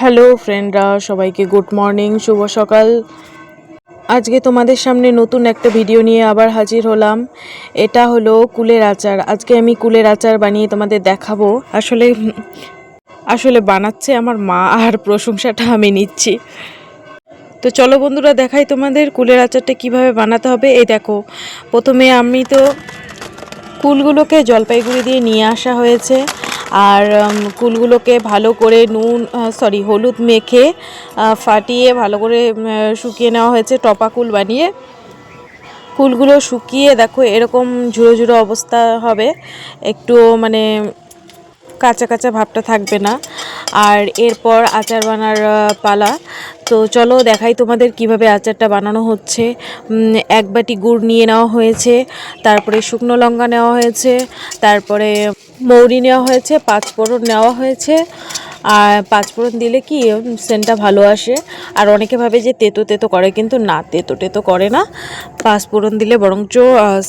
Hello ফ্রেন্ডরা, সবাইকে good morning, শুভ সকাল। আজকে তোমাদের সামনে নতুন একটা ভিডিও নিয়ে আবার হাজির হলাম। এটা হলো কুলের আচার। আজকে আমি কুলের আচার বানিয়ে তোমাদের দেখাবো। আসলে আসলে বানাচ্ছে আমার মা আর প্রশংসাটা আমি নিচ্ছি। তো চলো বন্ধুরা, দেখাই তোমাদের কুলের আচারটা কীভাবে বানাতে হবে। এই দেখো, প্রথমে আমি তো কুলগুলোকে জলপাইগুড়ি দিয়ে নিয়ে আসা হয়েছে। আর কুলগুলোকে ভালো করে নুন সরি হলুদ মেখে ফাটিয়ে ভালো করে শুকিয়ে নেওয়া হয়েছে টপা কুল বানিয়ে। কুলগুলো শুকিয়ে, দেখো এরকম ঝুড়ো ঝুড়ো অবস্থা হবে। একটু মানে কাঁচা কাঁচা ভাবটা থাকবে না। আর এরপর আচার বানার পালা। তো চলো দেখাই তোমাদের কীভাবে আচারটা বানানো হচ্ছে। এক বাটি গুড় নিয়ে নেওয়া হয়েছে, তারপরে শুকনো লঙ্কা নেওয়া হয়েছে, তারপরে মৌরি নেওয়া হয়েছে, পাঁচফোড়ন নেওয়া হয়েছে আর পাঁচফোড়ন দিলে কি সেন্টটা ভালো আসে। আর অনেকে ভাবে যে তেতো তেতো করে, কিন্তু না, তেতো টেতো করে না। পাঁচফোড়ন দিলে বরঞ্চ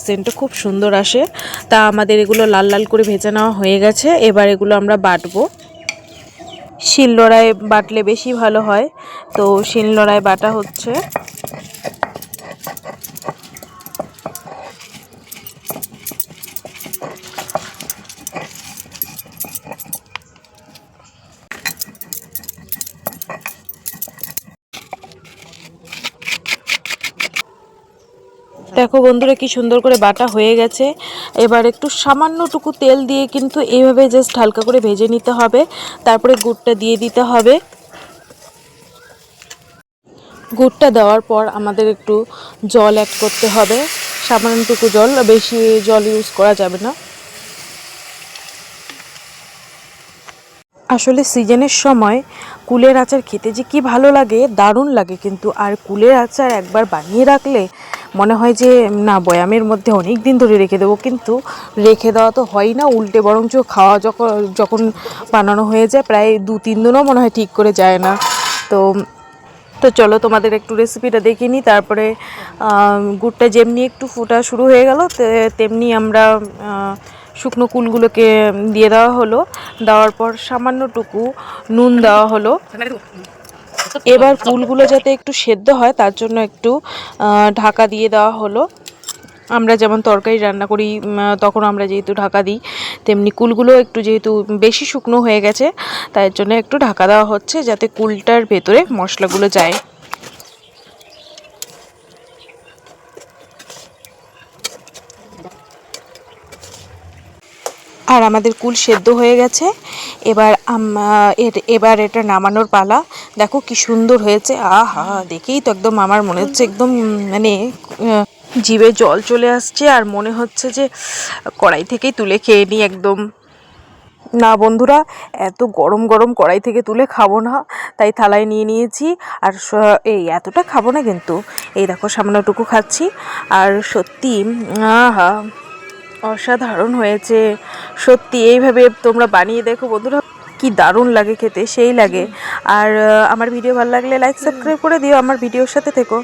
সেন্টটা খুব সুন্দর আসে। তা আমাদের এগুলো লাল লাল করে ভেজে নেওয়া হয়ে গেছে। এবার এগুলো আমরা বাটবো। শিলনোড়ায় বাটলে বেশি ভালো হয়। তো শিলনোড়ায় বাটা হচ্ছে। দেখো বন্ধুরা কি সুন্দর করে বাটা হয়ে গেছে। এবার একটু সামান্যটুকু তেল দিয়ে কিন্তু এইভাবে জাস্ট হালকা করে ভেজে নিতে হবে। তারপরে গুড়টা দিয়ে দিতে হবে। গুড়টা দেওয়ার পর আমাদের একটু জল অ্যাড করতে হবে। সামান্যটুকু জল, বেশি জল ইউজ করা যাবে না। আসলে সিজনের সময় কুলের আচার খেতে যে কি ভালো লাগে, দারুণ লাগে কিন্তু। আর কুলের আচার একবার বানিয়ে রাখলে মনে হয় যে, না, বয়ামের মধ্যে অনেক দিন ধরে রেখে দেবো, কিন্তু রেখে দেওয়া তো হয় না, উল্টে বরঞ্চ খাওয়া যখন যখন বানানো হয়ে যায়, প্রায় দু তিন দিনও মনে হয় ঠিক করে যায় না। তো তো চলো তোমাদের একটু রেসিপিটা দেখিয়ে নিই, তারপরে গুড়টা যেমনি একটু ফোটা শুরু হয়ে গেল তেমনি আমরা শুকনো কুলগুলোকে দিয়ে দেওয়া হলো। দেওয়ার পর সামান্যটুকু নুন দেওয়া হলো। এবার ফুলগুলো যাতে একটু সেদ্ধ হয়, তার জন্য একটু ঢাকা দিয়ে দেওয়া হলো। আমরা যেমন তরকারি রান্না করি তখন আমরা যেহেতু ঢাকা দিই, তেমনি কুলগুলো একটু যেহেতু বেশি শুকনো হয়ে গেছে, তাই জন্য একটু ঢাকা দেওয়া হচ্ছে, যাতে কুলটার ভেতরে মশলাগুলো যায়। আর আমাদের কুল সেদ্ধ হয়ে গেছে। এবার এবার এটা নামানোর পালা। দেখো কি সুন্দর হয়েছে। আহা, দেখেই তো একদম আমার মনে হচ্ছে একদম মানে জিভে জল চলে আসছে আর মনে হচ্ছে যে কড়াই থেকেই তুলে খেয়ে নিই একদম। না বন্ধুরা, এত গরম গরম কড়াই থেকে তুলে খাব না, তাই থালায় নিয়ে নিয়েছি। আর এই এতটা খাব না কিন্তু। এই দেখো সামান্যটুকু খাচ্ছি। আর সত্যি, আহা, অসাধারণ হয়েছে। সত্যি, এইভাবে তোমরা বানিয়ে দেখো বন্ধুরা। কি দারুণ লাগে খেতে, সেই লাগে। আর আমার ভিডিও ভালো লাগলে লাইক সাবস্ক্রাইব করে দিও, আমার ভিডিওর সাথে থেকো।